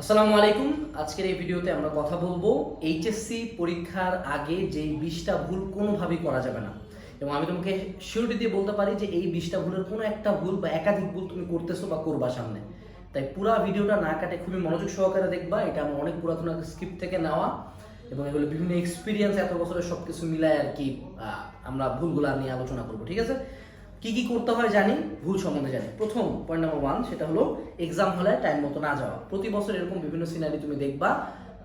আসসালামু আলাইকুম। আজকের এই ভিডিওতে আমরা কথা বলব এইচএসসি পরীক্ষার আগে যেই বিশটা ভুল কোনোভাবেই করা যাবে না। এবং আমি তোমাকে শিওরিটি দিয়ে বলতে পারি যে এই বিশটা ভুলের কোনো একটা ভুল বা একাধিক ভুল তুমি করতেছো বা করবা সামনে। তাই পুরো ভিডিওটা না কাটে খুবই মনোযোগ সহকারে দেখবা। এটা আমার অনেক পুরাতন স্ক্রিপ্ট থেকে নেওয়া। এবং এগুলো বিভিন্ন এক্সপিরিয়েন্স এত বছরের সব কিছু মিলায় আর কি আমরা ভুলগুলো নিয়ে আলোচনা করব, ঠিক আছে? কি কি করতে হয় জানি, ভুল সম্বন্ধে জানি। প্রথম পয়েন্ট নাম্বার ওয়ান সেটা হলো এক্সাম হলে টাইম মতো না যাওয়া। প্রতি বছর এরকম বিভিন্ন সিনারি তুমি দেখবা,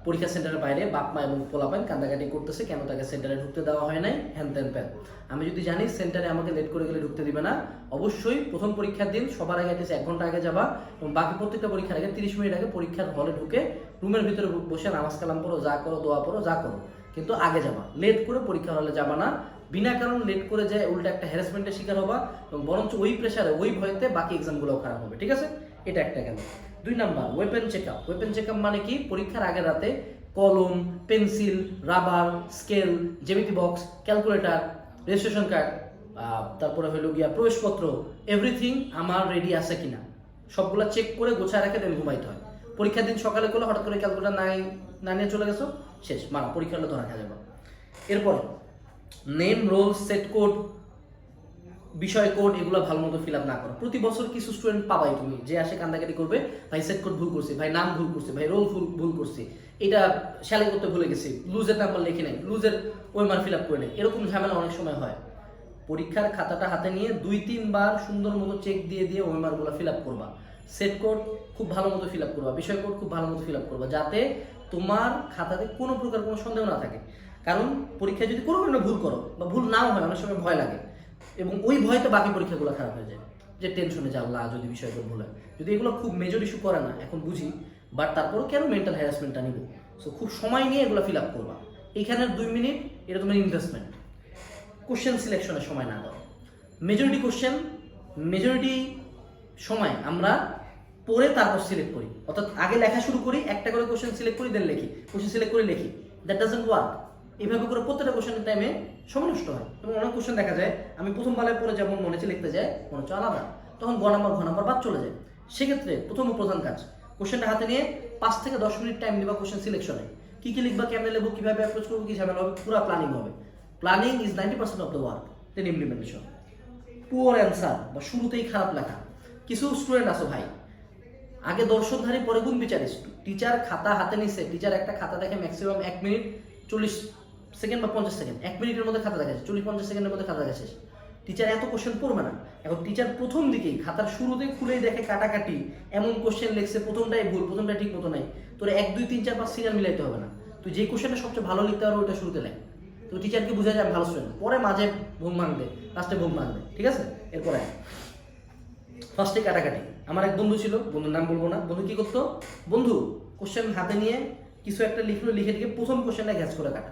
পরীক্ষা সেন্টারের বাইরে বাপ মা এবং পোলাপাইন কান্দাকাটি করতেছে, কেন তাকে সেন্টারে ঢুকতে দেওয়া হয় নাই? হ্যান ত্যান প্যান আমি যদি জানি সেন্টারে আমাকে লেট করে গেলে ঢুকতে দিবে না, অবশ্যই প্রথম পরীক্ষার দিন সবার আগে এক ঘণ্টা আগে যাবা এবং বাকি প্রত্যেকটা পরীক্ষার আগে তিরিশ মিনিট আগে পরীক্ষার হলে ঢুকে রুমের ভিতরে বসে নামাজ কালাম পড়ো, যা করো, দোয়া পড়ো যা করো। কিন্তু আগে যাবা। লেট করে পরীক্ষা হলে যাবা না। বিনা কারণ লেট করে যায়, উল্টা একটা হ্যারাসমেন্টের শিকার হবা এবং বরঞ্চ ওই প্রেশারে ওই ভয়তে বাকি এক্সামগুলো খারাপ হবে, ঠিক আছে? এটা একটা গেল। দুই number weapon check up weapon check up মানে কি? পরীক্ষার আগের রাতে কলম pencil rubber scale geometry box calculator registration card তারপরে হলো গিয়া প্রবেশপত্র এভরিথিং আমার রেডি আছে কিনা। সবগুলা চেক করে গোছায় রাখে দেন ঘুমাইতে হয়। পরীক্ষার দিন সকালে করলে হঠাৎ করে ক্যালকুলেটর নাই, না নিয়ে চলে গেছো? শেষ, মারা পরীক্ষাটা ধরা খাওয়া যাবে। এরপরে নেম রোল সেট কোড বিষয় কোড এগুলো ভালো মতো ফিল আপ না করো। প্রতি বছর কিছু স্টুডেন্ট পাবাই তুমি, যে আসে কান্দাকাটি করবে, ভাই সেট কোড ভুল করছি, ভাই, নাম ভুল করছি, ভাই রোল ভুল ভুল করছি। এটা শ্যালে করতে ভুলে গেছি। লুজের নাম্বার লিখে নেই লুজের ওই মার ফিল আপ করে নেই। এরকম ঝামেলা অনেক সময় হয়। পরীক্ষার খাতাটা হাতে নিয়ে দুই, তিনবার সুন্দর মতো চেক দিয়ে দিয়ে ওই মারগুলো ফিল আপ করবা। সেট কোড খুব ভালো মতো ফিল আপ করবা, বিষয় কোড খুব ভালো মতো ফিল আপ করবা, যাতে তোমার খাতাতে কোনো প্রকার কোনো সন্দেহ না থাকে। কারণ পরীক্ষায় যদি কোনো ভুল করো বা ভুল নাও হয়, অনেক সময় ভয় লাগে। এবং ওই ভয়তে বাকি পরীক্ষাগুলো খারাপ হয়ে যায়। যে টেনশনে যাও, লা, যদি বিষয়গুলো ভুল হয়। যদি এগুলো খুব মেজর ইস্যু করে না, এখন বুঝি বাট তারপরেও কেন মেন্টাল হ্যারাসমেন্টটা নিব? সো খুব সময় নিয়ে এগুলো ফিল আপ করবা। এইখানের দুই মিনিট, এটা তোমার ইনভেস্টমেন্ট কোশ্চেন সিলেকশনের সময় না দাও। মেজরিটি কোশ্চেন মেজরিটি সময় আমরা পড়ে তারপর সিলেক্ট করি। অর্থাৎ আগে লেখা শুরু করি, একটা করে কোশ্চেন সিলেক্ট করি দেন লিখি। কোশ্চেন সিলেক্ট করে লিখি। দ্যাট ডাজেন্ট ওয়ার্ক এইভাবে করে প্রত্যেকটা কোশ্চেনের টাইমে সময় নষ্ট হয়। এবং অনেক কোশ্চেন দেখা যায়, আমি প্রথম বালায় পরে যেমন মনে হচ্ছে লিখতে যায় মনে হচ্ছে আলাদা। তখন গ নাম্বার, ঘ নাম্বার বাদ চলে যায়। সেক্ষেত্রে প্রথম ও প্রধান কাজ কোশ্চেনটা হাতে নিয়ে পাঁচ থেকে দশ মিনিট টাইম দিবা কোশ্চেন সিলেকশনে কী কী লিখবা, কেমনে লিখব কীভাবে অ্যাপ্রোচ করব, কি ঝামেলা হবে, পুরো প্ল্যানিং হবে। Planning is ninety percent of the work then implementation poor answer বা শুরুতেই খারাপ লেখা। কিছু স্টুডেন্ট আছো ভাই, আগে দর্শকধারী পরে গুণ বিচারিস টিচার খাতা হাতে নিছে টিচার একটা খাতা দেখে ম্যাক্সিমাম এক মিনিট চল্লিশ সেকেন্ড বা পঞ্চাশ সেকেন্ড, এক মিনিটের মধ্যে খাতা দেখা শেষ চল্লিশ পঞ্চাশ সেকেন্ডের মধ্যে খাতা দেখা শেষ টিচার এত কোশ্চেন পড়বে না। এখন টিচার প্রথম দিকেই খাতার শুরুতে খুলেই দেখে কাটাকাটি, এমন কোশ্চেন লিখছে, প্রথমটাই ভুল প্রথমটা ঠিক মতো নাই। তোর এক, দুই, তিন, চার, পাঁচ সিরিয়াল মিলাইতে হবে না। তুই যে কোশ্চেনটা সবচেয়ে ভালো লিখতে পারবে ওটা শুরুতে লেখ। তো টিচারকে বুঝা যায় ভালো স্টুডেন্ট পরে মাঝে ঘুম ভাঙবে লাস্টে ঘুম ভাঙবে, ঠিক আছে? এরপরে ফার্স্টে কাটাকাটি। আমার এক বন্ধু ছিল, বন্ধুর নাম বলব না। বন্ধু কি করতো? বন্ধু কোশ্চেন হাতে নিয়ে কিছু একটা লিখলো, লিখে লিখে প্রথম কোশ্চেনটা গ্যাস করে কাটা।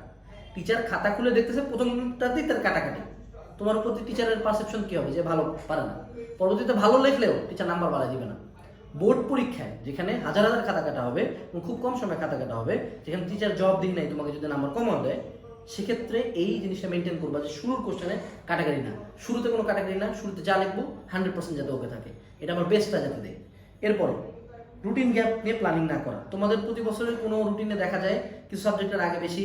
টিচার খাতা খুলে দেখতেছে প্রথমটাতেই তার কাটাকাটি। তোমার প্রতি টিচারের পারসেপশন কি হবে? যে ভালো পারে না। পরবর্তীতে ভালো লিখলেও টিচার নাম্বার বাড়ায় দিবে না। বোর্ড পরীক্ষায় যেখানে হাজার হাজার খাতা কাটা হবে এবং খুব কম সময় খাতা কাটা হবে, যেখানে টিচার জব দিই নাই, তোমাকে যদি নাম্বার কমাও দেয়, সেক্ষেত্রে এই জিনিসটা মেনটেন করবা যে শুরুর কোশ্চেনে কাটাকাটি না। শুরুতে কোনো কাটাকাটি না, শুরুতে যা লিখব হান্ড্রেড পার্সেন্ট যাতে ওকে থাকে। এটা আমার বেস্টটা যাতে দেয়। এরপরে রুটিন গ্যাপ নিয়ে প্ল্যানিং না করা। তোমাদের প্রতি বছরের কোনো রুটিনে দেখা যায়, কিছু সাবজেক্টের আগে বেশি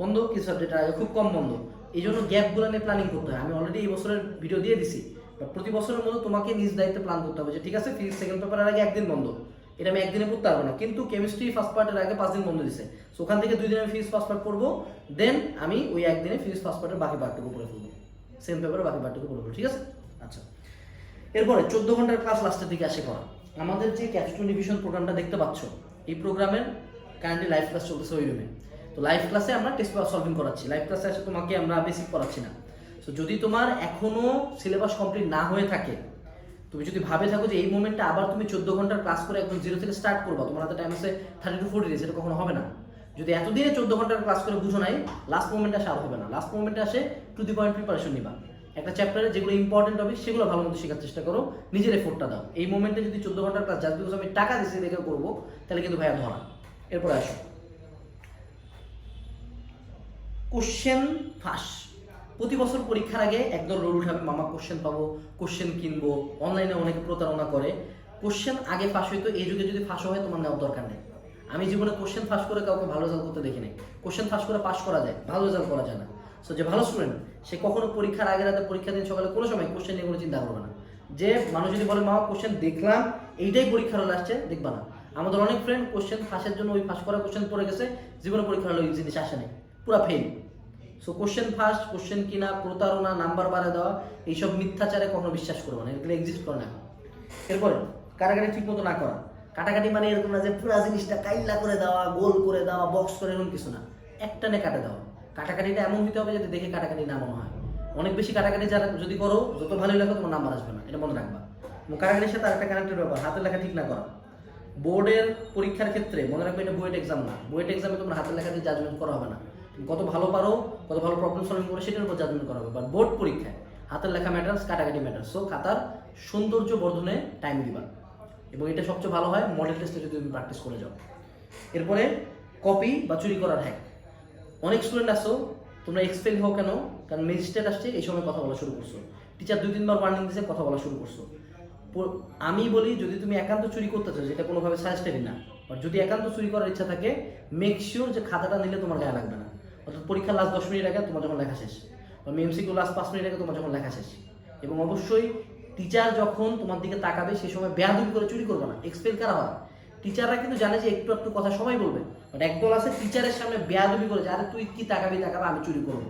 বন্ধ, কিছু সাবজেক্টের আগে খুব কম বন্ধ। এই জন্য গ্যাপগুলো নিয়ে প্ল্যানিং করতে হয়। আমি অলরেডি এই বছরের ভিডিও দিয়ে দিছি। প্রতি বছরের মতো তোমাকে নিজ দায়িত্বে প্ল্যান করতে হবে যে, ঠিক আছে ফিজিক্স সেকেন্ড পেপারের আগে একদিন বন্ধ। এটা আমি একদিনে পড়তে পারব না। কিন্তু কেমিস্ট্রি ফার্স্ট পার্টের আগে পাঁচ দিন বন্ধ দিছে। সো ওখান থেকে দুই দিন আমি ফিজিক্স ফার্স্ট পার্ট করব। দেন আমি ওই একদিনে ফিজিক্স ফার্স্ট পার্টের বাকি পার্টটুকু পড়ে ফেলব। সেম পেপারে বাকি পার্টটুকু পড়ে ফেলব। ঠিক আছে? আচ্ছা। এরপরে, চোদ্দ ঘণ্টার ক্লাস লাস্টের দিকে আসে করা আমাদের যে ক্যাপস্টোন ডিভিশন প্রোগ্রামটা দেখতে পাচ্ছ, এই প্রোগ্রামের কারেন্টলি লাইভ ক্লাস চলতেছে ওই রুমে তো লাইভ ক্লাসে আমরা টেস্ট পেপার সলভিং করাচ্ছি। লাইভ ক্লাসে আসে তোমাকে আমরা বেসিক করাচ্ছি না। তো যদি তোমার এখনও সিলেবাস কমপ্লিট না হয়ে থাকে, তুমি যদি ভাবে থাকো যে এই মোমেন্টে আবার তুমি চোদ্দ ঘণ্টার ক্লাস করে একদম জিরো থেকে স্টার্ট করবা, তোমার হাতে টাইম আছে থার্টি টু ফোর্টি ডেজ এটা কখনো হবে না। যদি এতদিনে চোদ্দ ঘণ্টার ক্লাস করে বুঝো নাই লাস্ট মোমেন্টে আসে আর হবে না। লাস্ট মোমেন্টে আসে টু দি পয়েন্ট প্রিপারেশন নিবা। একটা চ্যাপ্টারে যেগুলো ইম্পর্টেন্ট হবে, সেগুলো ভালো মতো শেখার চেষ্টা করো। নিজের এফোর্টটা দাও। এই মোমেন্টে যদি চোদ্দ ঘণ্টার ক্লাস বিকজ আমি টাকা দিচ্ছি দেখে করব, তাহলে কিন্তু ভাইয়া ধরা। এরপরে আসো। কোশ্চেন ফাঁস। প্রতি বছর পরীক্ষার আগে একদল রোল উঠাবে, মামা কোশ্চেন পাবো কোশ্চেন কিনবো। অনলাইনে অনেকে প্রতারণা করে। কোশ্চেন আগে ফাঁস হইতো, এই যুগে যদি ফাঁস হয় তোমার নেওয়ার দরকার নেই। আমি জীবনে কোশ্চেন ফাঁস করে কাউকে ভালো রেজাল্ট করতে দেখি নাই। কোশ্চেন ফাঁস করে পাস করা যায়, ভালো রেজাল্ট করা যায় না। সো যে ভালো স্টুডেন্ট সে কখনো পরীক্ষার আগে রাতে পরীক্ষা দিন, সকালে কোনো সময় কোশ্চেন নিয়ে কোনো চিন্তা করবে না। যে মানুষ যদি বলে মা কোশ্চেন দেখলাম, এইটাই পরীক্ষার হলে আসছে, দেখবা না। আমাদের অনেক ফ্রেন্ড কোশ্চেন ফাঁসের জন্য ওই ফাঁস করা কোশ্চেন পড়ে গেছে, জীবনে পরীক্ষার হলে ওই জিনিস আসে নাই। পুরো fail so question first question কিনা, প্রতারণা নাম্বার বাড়া দেওয়া, এইসব মিথ্যাচারে কখনো বিশ্বাস করব না, এগুলো এক্সিস্ট করে না। এরপরে কাটাকাটি ঠিক মতো না করা। কাটাকাটি মানে এরকম না যে পুরো জিনিসটা কাইল্লা করে দেওয়া, গোল করে দেওয়া বক্স করে, এরকম কিছু না। একটানে কাটে দেওয়া। কাটাকাটিটা এমন হতে হবে যাতে দেখে কাটাকাটি না মনে হয়। অনেক বেশি কাটাকাটি যারা যদি করো, যত ভালোই লেখো, তোমার নাম্বার আসবে না। এটা মনে রাখবা। এবং কাটাকাটির সাথে আরেকটা কানেক্টেড ব্যাপার হাতের লেখা ঠিক না করা। বোর্ডের পরীক্ষার ক্ষেত্রে, মনে রাখবে এটা বুয়েট এক্সাম না। বুয়েট এক্সামে তোমার হাতের লেখা দিয়ে জাজমেন্ট করা হবে না। কত ভালো পারো, কত ভালো প্রবলেম সলভিং করো, সেটার উপর জাজমেন্ট করা হবে। বোর্ড পরীক্ষায়, হাতের লেখা ম্যাটার্স কাটাকাটি ম্যাটার্স সো খাতার সৌন্দর্য বর্ধনে টাইম দিবা। এবং এটা সবচেয়ে ভালো হয় মডেল টেস্টে যদি তুমি প্র্যাকটিস করে যাও। এরপরে কপি বা চুরি করার হ্যাক অনেক স্টুডেন্ট আসো, তোমরা এক্সপেল হও কেন? কারণ ম্যাজিস্ট্রেট আসছে, এই সময় কথা বলা শুরু করছ। টিচার দুই, তিনবার ওয়ার্নিং দিয়েছে কথা বলা শুরু করছ। আমি বলি, যদি তুমি একান্ত চুরি করতে চাও, যেটা কোনোভাবে সাজেস্টেড না আর যদি একান্ত চুরি করার ইচ্ছা থাকে মেক শিওর যে খাতাটা নিলে তোমার গায়ে লাগবে না। অর্থাৎ পরীক্ষার লাস্ট দশ মিনিট আগে তোমার যখন লেখা শেষ, বা এমসিকিউ লাস্ট পাঁচ মিনিট আগে তোমার যখন লেখা শেষ, এবং অবশ্যই টিচার যখন তোমার দিকে তাকাবে সেই সময় বেয়াদবি করে চুরি করবে না এক্সপেল করা হয়? টিচাররা কিন্তু জানে যে একটু একটু কথা সবাই বলবে বাট একদল আছে টিচারের সামনে বেয়াদবি করে আরে তুই কি তাকাবি, তাকাবে, আমি চুরি করব।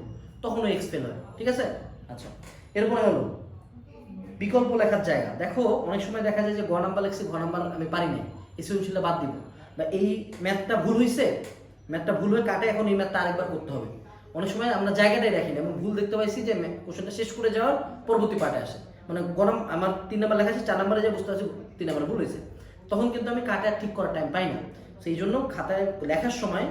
তখন ও এক্সপেল হয়, ঠিক আছে? আচ্ছা এরপরে হলো, বিকল্প লেখার জায়গা। দেখো, অনেক সময় দেখা যায় যে, ঘ নাম্বার লেখছি, ঘ নাম্বার আমি পারি নাই, এই বাদ দিব। বা এই ম্যাথটা ভুল হয়েছে ম্যাথটা ভুল হয়ে কাটে, এখন এই ম্যাথটা আরেকবার করতে হবে। অনেক সময় আমরা জায়গাটাই রাখি না, এবং ভুল দেখতে পাইছি যে কোশ্চেনটা শেষ করে যাওয়ার পরবর্তী পার্টে আসে। মানে গরম আমার তিন নাম্বার লেখা আছে, চার নাম্বারে যে বুঝতে পারছি তিন নাম্বার ভুল হয়েছে। তখন কিন্তু আমি কাটা ঠিক করার টাইম পাই না। সেই জন্য খাতায় লেখার সময়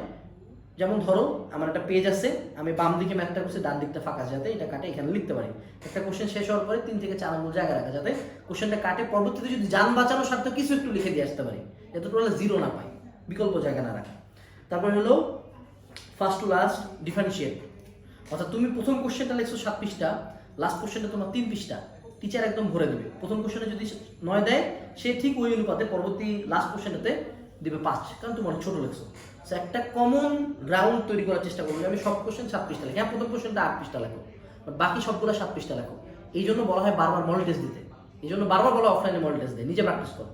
যেমন ধরো, আমার একটা পেজ আছে, আমি বাম দিকে ম্যাথটা করছি, ডান দিকটা ফাঁকা যাতে এটা কাটে, এখানে লিখতে পারি। একটা কোশ্চেন শেষ হওয়ার পরে তিন থেকে চার আঙুল জায়গা রাখা যাতে কোশ্চেনটা কাটে, পরবর্তীতে যদি যান বাঁচানোর স্বার্থে কিছু একটু লিখে দিয়ে আসতে পারি, যাতে টোটাল জিরো না পাই, বিকল্প জায়গা না রাখা। তারপরে হলো ফার্স্ট টু লাস্ট ডিফারেন্সিয়েট অর্থাৎ তুমি প্রথম কোশ্চেনটা লিখছো সাত পৃষ্ঠা লাস্ট কোশ্চেনটা তোমার তিন পৃষ্ঠা। টিচার একদম ভরে দেবে। প্রথম কোশ্চেনে যদি নয় দেয়, সে ঠিক ওই অনুপাতে পরবর্তী লাস্ট কোশ্চেনটাতে দিবে পাঁচ, কারণ তুমি অনেক ছোট লিখছো। সো একটা কমন গ্রাউন্ড তৈরি করার চেষ্টা করবে আমি সব কোশ্চেন সাত পৃষ্ঠা লিখি। হ্যাঁ প্রথম কোশ্চেনটা আট পৃষ্ঠা লেখো বাকি সবগুলো সাত পৃষ্ঠা লেখো। এই জন্য বলা হয় বারবার মডেল টেস্ট দিতে। এই জন্য বারবার বলা অফলাইনে মডেল টেস্ট দেয়। নিজে প্র্যাকটিস করো।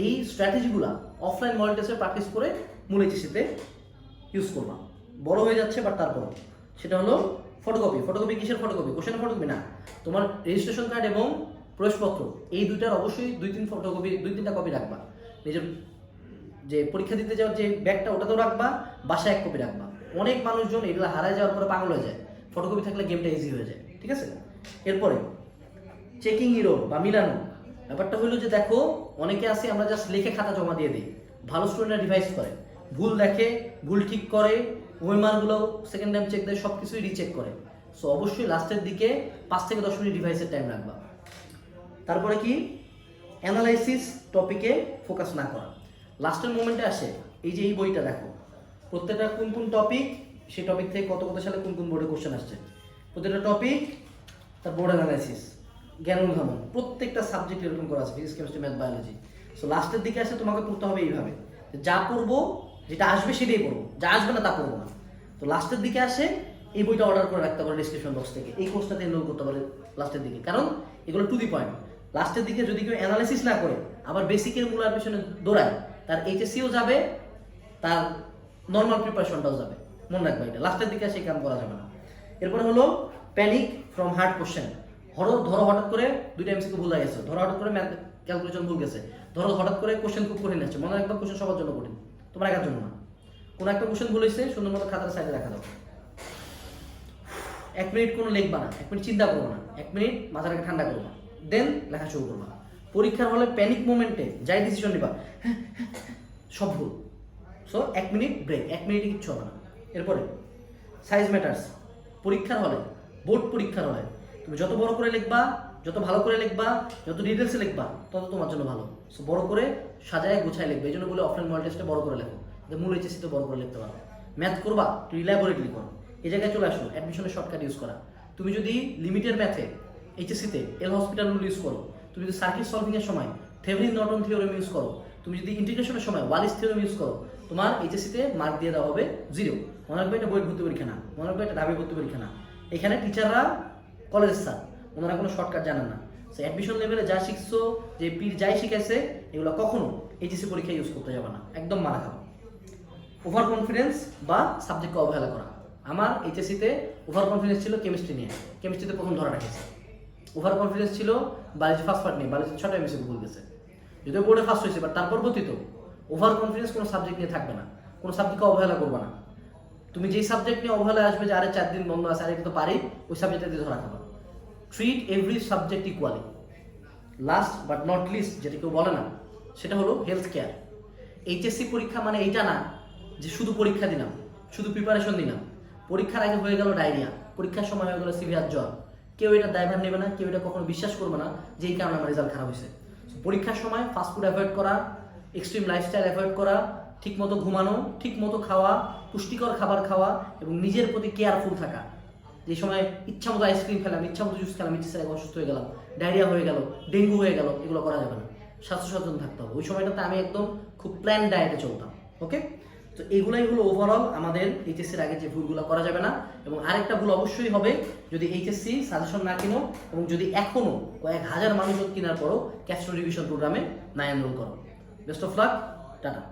এই স্ট্র্যাটেজিগুলো অফলাইন মডেল টেস্টে প্র্যাকটিস করে মূল এইচএসিতে ইউজ করবা। বড় হয়ে যাচ্ছে বাট তারপর? সেটা হলো ফটোকপি ফটোকপি কিসের ফটোকপি কোশ্চেনের ফটোকপি না। তোমার রেজিস্ট্রেশন কার্ড এবং প্রবেশপত্র, এই দুইটার অবশ্যই দুই তিন ফটোকপি দুই তিনটা কপি রাখবা। নিজের যে পরীক্ষা দিতে যাওয়ার যে ব্যাগটা, ওটাতেও রাখবা, বাসায় এক কপি রাখবা। অনেক মানুষজন এগুলো হারায় যাওয়ার পরে পাগল হয়ে যায়। ফটোকপি থাকলে গেমটা ইজি হয়ে যায়, ঠিক আছে? এরপরে চেকিং ইরো বা মিলানো। ব্যাপারটা হলো যে দেখো, অনেকে আছে, আমরা জাস্ট লিখে খাতা জমা দিয়ে দিই। ভালো স্টুডেন্টরা রিভাইজ করে। ভুল দেখে, ভুল ঠিক করে ওয়েমারগুলো সেকেন্ড টাইম চেক দেয় সব কিছুই রিচেক করে। সো অবশ্যই লাস্টের দিকে পাঁচ থেকে দশ মিনিট ডিভাইসের টাইম রাখবা। তারপরে কি? অ্যানালাইসিস টপিকে ফোকাস না করা। লাস্টের মোমেন্টে আসে, এই যে এই বইটা দেখো। প্রত্যেকটা কোন কোন টপিক সেই টপিক থেকে কত কত সালে কোন কোন বোর্ডে কোশ্চেন আসছে। প্রত্যেকটা টপিক তার বোর্ড অ্যানালাইসিস জ্ঞান অনুধাবন প্রত্যেকটা সাবজেক্ট এরকম করা আছে physics chemistry math biology so লাস্টের দিকে আসে, তোমাকে পড়তে হবে এইভাবে। যা পড়ব যেটা আসবে সেটাই পড়ব। যা আসবে না তা পড়ব না। তো লাস্টের দিকে আসে, এই বইটা অর্ডার করে রাখতে পারে ডিসক্রিপশন বক্স থেকে। এই কোর্সটাতে এনরোল করতে পারে লাস্টের দিকে। কারণ এগুলো টু দি পয়েন্ট লাস্টের দিকে যদি কেউ অ্যানালাইসিস না করে, আবার বেসিকের মূলার পিছনে দৌড়ায়, তার এইচএসসিও যাবে, তার নর্মাল প্রিপারেশনটাও যাবে। মনে রাখবে এটা। লাস্টের দিকে সেই কাম করা যাবে না। এরপরে হলো প্যানিক ফ্রম হার্ড কোশ্চেন ধরো ধরো হঠাৎ করে দুইটা এমসিকে ভুল গেছে। ধরো হঠাৎ করে ক্যালকুলেশন ভুল গেছে। ধরো হঠাৎ করে কোশ্চেন খুব কঠিন আসছে মনে রাখবে কোশ্চেন সবার জন্য কঠিন। তোমার একার জন্য না। কোনো একটা কোশ্চেন বলেছে সুন্দর মতো খাতার সাইডে রাখা দাও। এক মিনিট কোনো লিখবা না, এক মিনিট চিন্তা করব না, এক মিনিট মাথাটাকে ঠান্ডা করবা। দেন লেখা শুরু করবা। পরীক্ষার হলে প্যানিক মোমেন্টে যাই ডিসিশন নিবা সব ভুল। সো এক মিনিট ব্রেক এক মিনিটে কিচ্ছু হবে না। এরপরে সাইজ ম্যাটার্স পরীক্ষার হলে বোর্ড পরীক্ষার হলে, তুমি যত বড় করে লিখবা, যত ভালো করে লিখবা, যত ডিটেলসে লিখবা, তত তোমার জন্য ভালো। সো বড় করে সাজায়, গুছায় লিখবে। এই জন্য বলে অফলাইন মডেল টেস্টে বড় করে লেখো। মূল এইচএসিতে বড় করে লিখতে পারো। ম্যাথ করবা তুই ইলাবোরেটলি করো এই জায়গায় চলে আসো অ্যাডমিশনের শর্টকাট ইউজ করা। তুমি যদি লিমিটেড ম্যাথে এইচএসসিতে এল হসপিটাল রুল ইউজ করো, তুমি যদি সার্কিট সলভিং এর সময় থেভরিন নটন থিওরেম ইউজ করো, তুমি যদি ইন্টিগ্রেশনের সময় ওয়ালিস থিওরাম ইউজ করো, তোমার এইচএসসিতে মার্ক দিয়ে দেওয়া হবে জিরো মনে রাখবে এটা বই ভর্তি পরীক্ষা না। মনে রাখবে এটা ঢাবি ভর্তি পরীক্ষা না। এখানে টিচাররা কলেজের স্যার ওনারা কোনো শর্টকাট জানেন না। অ্যাডমিশন লেভেলে যা শিখছো, যে পীর যাই শিখেছে এগুলো কখনো এইচএসসি পরীক্ষায় ইউজ করতে যাবে না। একদম মারা খাবে ওভার কনফিডেন্স বা সাবজেক্টকে অবহেলা করা। আমার এইচএসসিতে ওভার কনফিডেন্স ছিল কেমিস্ট্রি নিয়ে। কেমিস্ট্রিতে প্রথম ধরা রেখেছে। ওভার কনফিডেন্স ছিল বায়োলজি ফার্স্ট পার্ট নিয়ে। বায়োলজি ছটা এমএসি ভুল গেছে। যদিও বোর্ডে ফার্স্ট হয়েছে বাট তার পরবর্তীতেও ওভার কনফিডেন্স কোনো সাবজেক্ট নিয়ে থাকবে না। কোনো সাবজেক্টকে অবহেলা করবে না। তুমি যেই সাবজেক্ট নিয়ে অবহেলা আসবে যে আরে চার দিন বন্ধ আছে, আরে তো পারি, ওই সাবজেক্টে দিয়ে ধরা খাবে। Treat every subject equally last but not least যেটা কেউ বলে না, সেটা হলো হেলথ কেয়ার এইচএসসি পরীক্ষা মানে এইটা না যে শুধু পরীক্ষা দিলাম, শুধু প্রিপারেশন দিলাম। পরীক্ষার আগে হয়ে গেল ডায়রিয়া পরীক্ষার সময় হয়ে গেল সিভিয়ার জ্বর। কেউ এটা দায়ভার নেবে না, কেউ এটা কখনো বিশ্বাস করবে না যে এই কারণে আমার রেজাল্ট খারাপ হয়েছে। পরীক্ষার সময় ফাস্টফুড অ্যাভয়েড করা এক্সট্রিম লাইফস্টাইল অ্যাভয়েড করা, ঠিকমতো ঘুমানো, ঠিকমতো খাওয়া, পুষ্টিকর খাবার খাওয়া এবং নিজের প্রতি কেয়ারফুল থাকা। যে সময় ইচ্ছা মতো আইসক্রিম খেলাম, ইচ্ছা মতো জুস খেলাম, ইচ্ছা অসুস্থ হয়ে গেলাম ডায়রিয়া হয়ে গেল ডেঙ্গু হয়ে গেল, এগুলো করা যাবে না। স্বাস্থ্য সচেতন থাকতে হবে। ওই সময়টাতে আমি একদম খুব প্ল্যান ডায়েটে চলতাম ওকে তো এগুলাই হলো ওভারঅল আমাদের এইচএসসির আগে যে ভুলগুলো করা যাবে না। এবং আরেকটা ভুল অবশ্যই হবে, যদি এইচএসসি সাজেশন না কিনো এবং যদি এখনও কয়েক হাজার মানুষ কেনার পরও ক্যাস্ট্রো রিভিশন প্রোগ্রামে না এনরোল করো। Best of luck tata.